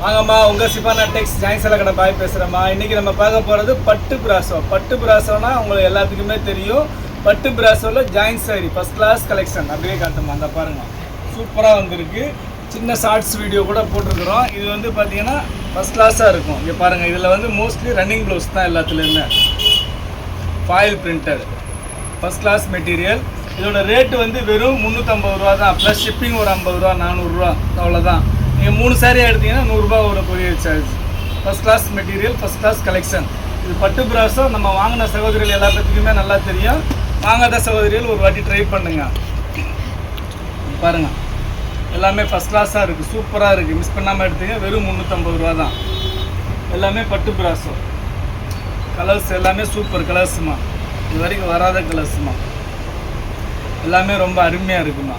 வாங்கம்மா உங்கள் சிபானா டெக்ஸ் ஜாயின்சல கடை பாய் பேசுகிறேம்மா இன்றைக்கி நம்ம பார்க்க போகிறது பட்டு பிராசோ. பட்டு பிராசோனா உங்களுக்கு எல்லாத்துக்குமே தெரியும். பட்டு பிராசோவில் join sari first class collection அப்படியே காட்டுமா அந்த பாருங்கள் சூப்பராக வந்திருக்கு. சின்ன ஷார்ட்ஸ் வீடியோ கூட போட்டிருக்கிறோம். இது வந்து பார்த்தீங்கன்னா ஃபஸ்ட் கிளாஸாக இருக்கும். இங்கே பாருங்கள் இதில் வந்து மோஸ்ட்லி ரன்னிங் ப்ளவுஸ் தான் எல்லாத்துலேயுமே. Foil printer first class material இதோட ரேட்டு வந்து வெறும் முந்நூற்றம்பது ரூபா தான் ப்ளஸ் ஷிப்பிங் ஒரு ஐம்பது ரூபா நானூறுரூவா அவ்வளோதான் நீங்கள் மூணு சாரி எடுத்தீங்கன்னா நூறுரூபா ஒரு courier charge first class material first class collection இது பட்டு பிராஸோ நம்ம வாங்கின சகோதரிகள் எல்லா பேத்துக்குமே நல்லா தெரியும். வாங்காத சகோதரிகள் ஒரு வாட்டி ட்ரை பண்ணுங்க. பாருங்கள் எல்லாமே ஃபஸ்ட் கிளாஸாக இருக்குது சூப்பராக இருக்குது மிஸ் பண்ணாமல் எடுத்தீங்க வெறும் முந்நூற்றம்பது ரூபா தான். எல்லாமே பட்டு பிராஸோ கலர்ஸ் எல்லாமே சூப்பர் கலர்ஸுமா இது வரைக்கும் வராத கலர்ஸுமா எல்லாமே ரொம்ப அருமையாக இருக்குமா.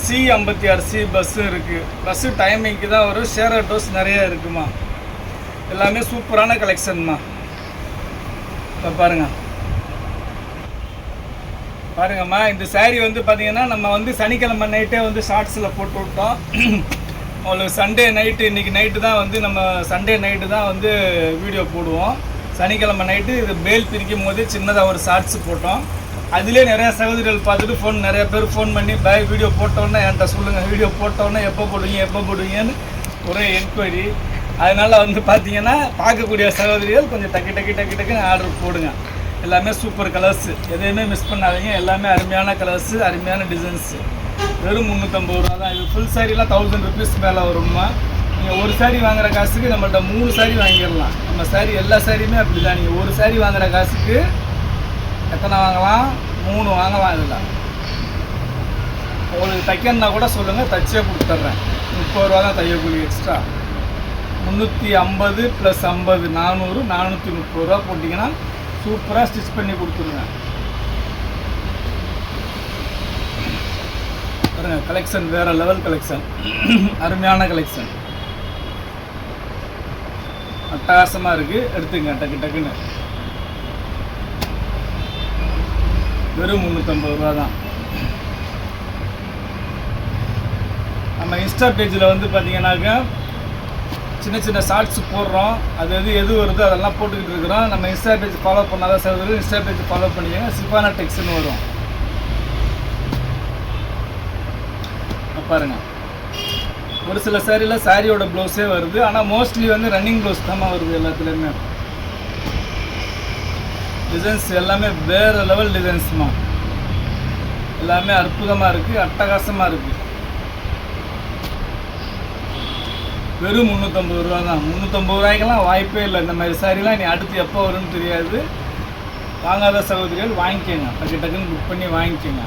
சி ஐம்பத்தி ஆறு சி பஸ்ஸும் இருக்குது பஸ்ஸு டைமிங்க்கு தான் வரும் ஷேர் ஆட்டோஸ் நிறையா இருக்குமா? எல்லாமே சூப்பரான கலெக்ஷன்மா இப்போ பாருங்க. பாருங்கம்மா இந்த saree வந்து பார்த்தீங்கன்னா நம்ம வந்து சனிக்கிழமை நைட்டே வந்து ஷார்ட்ஸில் போட்டு விட்டோம். உங்களுக்கு சண்டே நைட்டு இன்றைக்கி நைட்டு தான் வந்து நம்ம சண்டே நைட்டு தான் வந்து வீடியோ போடுவோம். சனிக்கிழமை நைட்டு இது பேல் பிரிக்கும் போது சின்னதாக ஒரு ஷார்ட்ஸ் போட்டோம். அதிலே நிறைய சகோதரிகள் பார்த்துட்டு ஃபோன் நிறைய பேர் ஃபோன் பண்ணி பாய் வீடியோ போட்டோன்னே என்கிட்ட சொல்லுங்கள் வீடியோ போட்டோன்னே எப்போ போடுவீங்க எப்போ போடுவீங்கன்னு ஒரே என்கொயரி அதனால் வந்து பார்த்தீங்கன்னா பார்க்கக்கூடிய சகோதரிகள் கொஞ்சம் டக்கு டக்கு டக்கு டக்குன்னு ஆர்டர் போடுங்க. எல்லாமே சூப்பர் கலர்ஸ் எதையுமே மிஸ் பண்ணாதீங்க. எல்லாமே அருமையான கலர்ஸு அருமையான டிசைன்ஸு வெறும் முந்நூற்றம்பது ரூபா தான். இது ஃபுல் சாரீலாம் தௌசண்ட் ருபீஸ் மேலே வருமா நீங்கள் ஒரு சாரீ வாங்குற காசுக்கு நம்மள்ட்ட மூணு சாரீ வாங்கிடலாம். நம்ம சாரீ எல்லா சாரியுமே அப்படி தான் நீங்கள் ஒரு சாரீ வாங்குற காசுக்கு எத்தனை வாங்கலாம்? மூணு வாங்கலாம் இதில். உங்களுக்கு தைக்கணுன்னா கூட சொல்லுங்கள் தச்சே கொடுத்துட்றேன். முப்பது ரூபா தான் தையக்கூலி எக்ஸ்ட்ரா முந்நூற்றி ஐம்பது ப்ளஸ் ஐம்பது நானூறு நானூற்றி முப்பது ரூபா போட்டிங்கன்னா சூப்பராக ஸ்டிச் பண்ணி கொடுத்துருங்க. பாருங்க கலெக்ஷன் வேறு லெவல் கலெக்ஷன் அருமையான கலெக்ஷன் அட்டகாசமாக இருக்குது எடுத்துங்க டக்கு டக்குன்னு. வெறும் முந்நூற்றம்பது ரூபா தான். நம்ம இன்ஸ்டா பேஜில் வந்து பார்த்தீங்கன்னாக்கா சின்ன சின்ன ஷார்ட்ஸ் போடுறோம். அது எது எது வருதோ அதெல்லாம் போட்டுக்கிட்டு இருக்கிறோம். நம்ம இன்ஸ்டா பேஜ் ஃபாலோ பண்ணாத சகோதரர்கள் இன்ஸ்டா பேஜ் ஃபாலோ பண்ணிக்கோங்க. சிப்பானா டெக்ஸ்னு வரும். பாருங்க. ஒரு சில சாரியில் சாரியோட ப்ளவுஸே வருது. ஆனால் மோஸ்ட்லி வந்து ரன்னிங் ப்ளவுஸ் தான் வருது எல்லாத்துலேயுமே. டிசைன்ஸ் எல்லாமே வேறு லெவல் டிசைன்ஸ்மா எல்லாமே அற்புதமாக இருக்குது அட்டகாசமாக இருக்குது வெறும் முந்நூற்றம்பது ரூபா தான் முந்நூற்றம்பது ரூபாய்க்கெல்லாம் வாய்ப்பே இல்லை. இந்த மாதிரி சாரிலாம் நீ அடுத்து எப்போ வரும்னு தெரியாது. வாங்காத சகோதரிகள் வாங்கிக்கோங்க. டக்கு டக்குன்னு புக் பண்ணி வாங்கிக்கோங்க.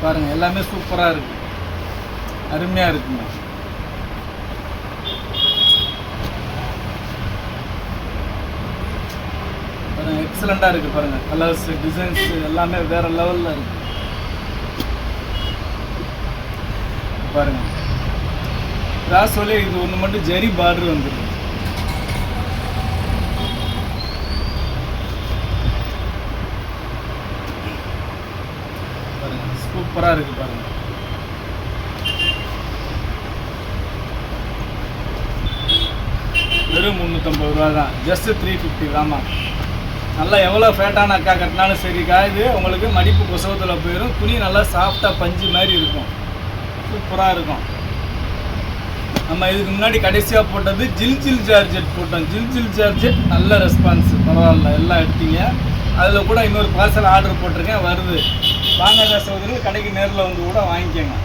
பாருங்கள் எல்லாமே சூப்பராக இருக்குது அருமையாக இருக்குங்க பாருங்கள் எக்ஸலண்ட்டாக இருக்குது பாருங்கள் கலர்ஸ் டிசைன்ஸ் எல்லாமே வேறு லெவலில் இருக்குது பாருங்கள் ராசோலே இது ஒன்று மட்டும் ஜெரி பார்டர் வந்துருக்கு சூப்பராக இருக்கு பாருங்க. வெறும் முந்நூற்றம்பது ரூபா தான் ஜஸ்ட் த்ரீ ஃபிஃப்டி தாம்மா. நல்லா எவ்வளோ ஃபேட்டான அக்கா கட்டினாலும் சரிக்கா இது உங்களுக்கு மடிப்பு கொசவத்தில் போயிடும் துணி நல்லா சாஃப்டாக பஞ்சு மாதிரி இருக்கும். சூப்பராக இருக்கும். நம்ம இதுக்கு முன்னாடி கடைசியாக போட்டது ஜில் ஜில் ஜார்ஜெட் போட்டோம். ஜில் ஜில் ஜார்ஜெட் நல்ல ரெஸ்பான்ஸ் பரவாயில்ல எல்லாம் எடுத்தீங்க. அதில் கூட இன்னொரு பார்சல் ஆர்டர் போட்டிருக்கேன் வருது. வாங்க சகோதரிகள் கடைக்கு நேரில் வந்து கூட வாங்கிக்கோங்க.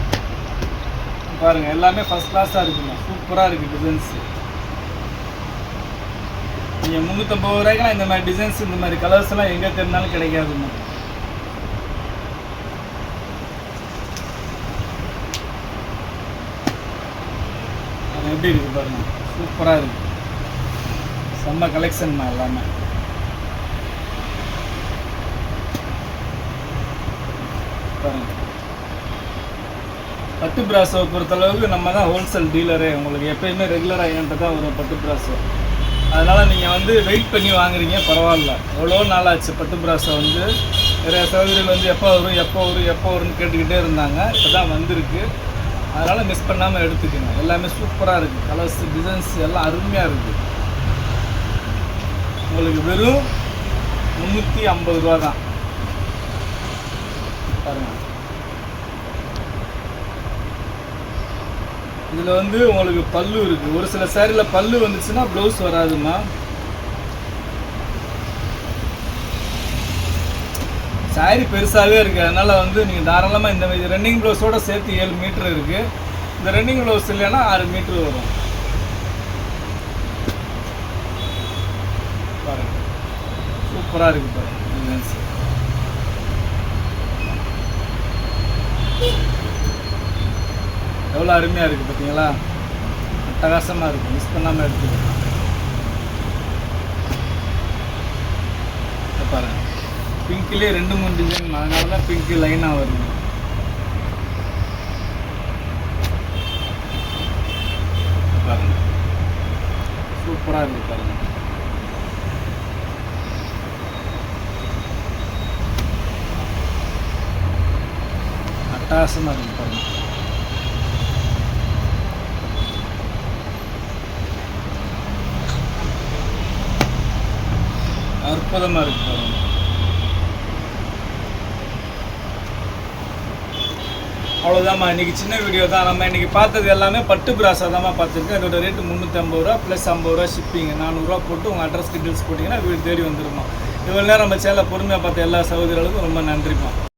பாருங்கள் எல்லாமே ஃபஸ்ட் கிளாஸாக இருக்குங்க. சூப்பராக இருக்குது டிசைன்ஸு நீங்கள் முந்நூற்றம்பது ரூபாய்க்குலாம் இந்த மாதிரி டிசைன்ஸ் இந்த மாதிரி கலர்ஸ் எல்லாம் எங்கே தெரிஞ்சாலும் கிடைக்காதுங்க அது எப்படி இருக்கு பாருங்க? சூப்பராக இருக்கு. செம்ம கலெக்ஷன்மா எல்லாமே. பாருங்க. பட்டு பிராஸை பொறுத்தளவுக்கு நம்ம தான் ஹோல்சேல் டீலரே உங்களுக்கு எப்பயுமே ரெகுலராக என்கிட்ட தான் வரும் பட்டு பிராஸோ அதனால் நீங்கள் வந்து வெயிட் பண்ணி வாங்குறீங்க பரவாயில்ல. எவ்வளோ நாள் ஆச்சு பட்டு பிராஸை வந்து. நிறைய சகோதரிகள் வந்து எப்போ வரும் எப்போ வரும் எப்போ வரும்னு கேட்டுக்கிட்டே இருந்தாங்க. இப்போ தான் வந்திருக்கு. அதனால் மிஸ் பண்ணாமல் எடுத்துக்கோங்க. எல்லாமே சூப்பராக இருக்குது கலர்ஸ் டிசைன்ஸ் எல்லாம் அருமையாக இருக்குது உங்களுக்கு வெறும் முந்நூற்றி ஐம்பது ரூபா தான். பாருங்கள் இதில் வந்து உங்களுக்கு பல்லு இருக்குது ஒரு சில சேரீல பல்லு வந்துச்சுன்னா ப்ளவுஸ் வராதுமா சாரி பெருசாகவே இருக்குது அதனால் வந்து நீங்கள் தாராளமாக இந்த ரன்னிங் ப்ளவுஸோட சேர்த்து ஏழு மீட்ரு இருக்குது இந்த ரன்னிங் ப்ளவுஸ் இல்லைன்னா ஆறு மீட்ரு வரும். பாருங்கள் சூப்பராக இருக்குது பாருங்கள் எவ்வளோ அருமையாக இருக்குது பார்த்தீங்களா அட்டகாசமாக இருக்குது மிஸ் பண்ணாமல் எடுத்துக்கலாம் பாருங்கள் பாருங்க. பிங்க்லேயே ரெண்டு மூணு டிசைன் அதனால தான் பிங்க்கு லைனாக வருது பாருங்கள் சூப்பராக இருக்குது பாருங்க. அட்டகாசமாக இருக்குது பாருங்க. அற்புதமாக இருக்கு. அவ்வளோதாம்மா இன்றைக்கி சின்ன வீடியோ தான். நம்ம இன்றைக்கி பார்த்தது எல்லாமே பட்டு பிராஸாக தான்மா பார்த்துருக்கோம் இதோட ரேட்டு முந்நூற்றம்பது ரூபா ப்ளஸ் ஐம்பது ரூபா ஷிப்பிங் நானூறுரூவா போட்டு உங்கள் அட்ரஸ் டீட்டெயில்ஸ் போட்டிங்கன்னா வீடு தேடி வந்துருமா. இவ்வளோ நேரம் நம்ம சேனலை பொறுமையாக பார்த்த எல்லா சகோதரர்களுக்கும் ரொம்ப நன்றிம்மா.